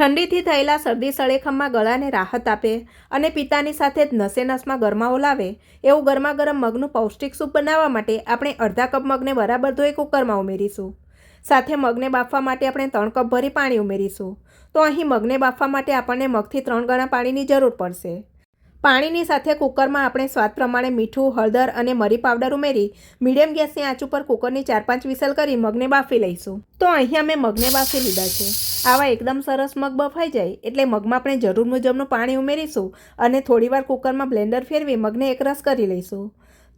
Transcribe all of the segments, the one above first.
ઠંડીથી થયેલા શરદી સળેખમમાં ગળાને રાહત આપે અને પિતાની સાથે જ નસે નસમાં ગરમાવો લાવે, એવું ગરમા ગરમ મગનું પૌષ્ટિક સૂપ બનાવવા માટે આપણે અડધા કપ મગને બરાબર ધોઈ કુકરમાં ઉમેરીશું. સાથે મગને બાફવા માટે આપણે ત્રણ કપ ભરી પાણી ઉમેરીશું. તો અહીં મગને બાફવા માટે આપણને મગથી ત્રણ ગણા પાણીની જરૂર પડશે. પાણીની સાથે કુકરમાં આપણે સ્વાદ પ્રમાણે મીઠું, હળદર અને મરી પાવડર ઉમેરી મીડિયમ ગેસની આંચ ઉપર કુકરની ચાર પાંચ વિસલ કરી મગને બાફી લઈશું. તો અહીં અમે મગને બાફી લીધા છે. આવા એકદમ સરસ મગ બફાઈ જાય એટલે મગમાં આપણે જરૂર મુજબનું પાણી ઉમેરીશું અને થોડીવાર કુકરમાં બ્લેન્ડર ફેરવી મગને એકરસ કરી લઈશું.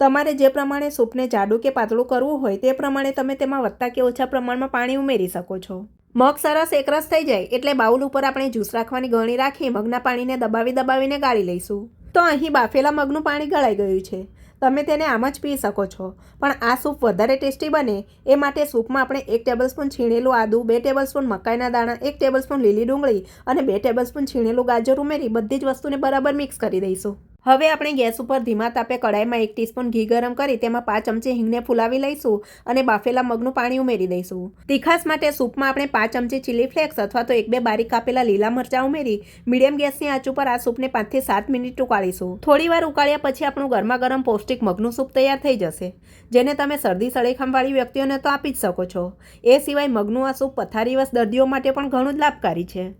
તમારે જે પ્રમાણે સૂપને જાડું કે પાતળું કરવું હોય તે પ્રમાણે તમે તેમાં વધતા કે ઓછા પ્રમાણમાં પાણી ઉમેરી શકો છો. મગ સરસ એકરસ થઈ જાય એટલે બાઉલ ઉપર આપણે જ્યુસ રાખવાની ગળણી રાખી મગના પાણીને દબાવી દબાવીને ગાળી લઈશું. તો અહીં બાફેલા મગનું પાણી ગળાઈ ગયું છે. તમે તેને આમ જ પી શકો છો. પણ આ સૂપ વધારે ટેસ્ટી બને એ માટે સૂપમાં આપણે એક ટેબલસ્પૂન છીણેલું આદું, બે ટેબલસ્પૂન મકાઈના દાણા, એક ટેબલસ્પૂન લીલી ડુંગળી અને બે ટેબલસ્પૂન છીણેલું ગાજર ઉમેરી બધી જ વસ્તુને બરાબર મિક્સ કરી દઈશું. હવે આપણે ગેસ ઉપર ધીમા તાપે કડાઈમાં એક ટીસ્પૂન ઘી ગરમ કરી તેમાં પાંચ ચમચી હિંગને ફુલાવી લઈશું અને બાફેલા મગનું પાણી ઉમેરી દઈશું. તીખાસ માટે સૂપમાં આપણે પાંચ ચમચી ચીલી ફ્લેક્સ અથવા તો એક બે બારીક કાપેલા લીલા મરચાં ઉમેરી મીડિયમ ગેસની આંચ ઉપર આ સૂપને પાંચથી સાત મિનિટ ઉકાળીશું. થોડી વાર ઉકાળ્યા પછી આપણું ગરમા ગરમ પૌષ્ટિક મગનું સૂપ તૈયાર થઈ જશે, જેને તમે શરદી સળેખામવાળી વ્યક્તિઓને તો આપી જ શકો છો. એ સિવાય મગનું આ સૂપ પથારીવશ દર્દીઓ માટે પણ ઘણું જ લાભકારી છે.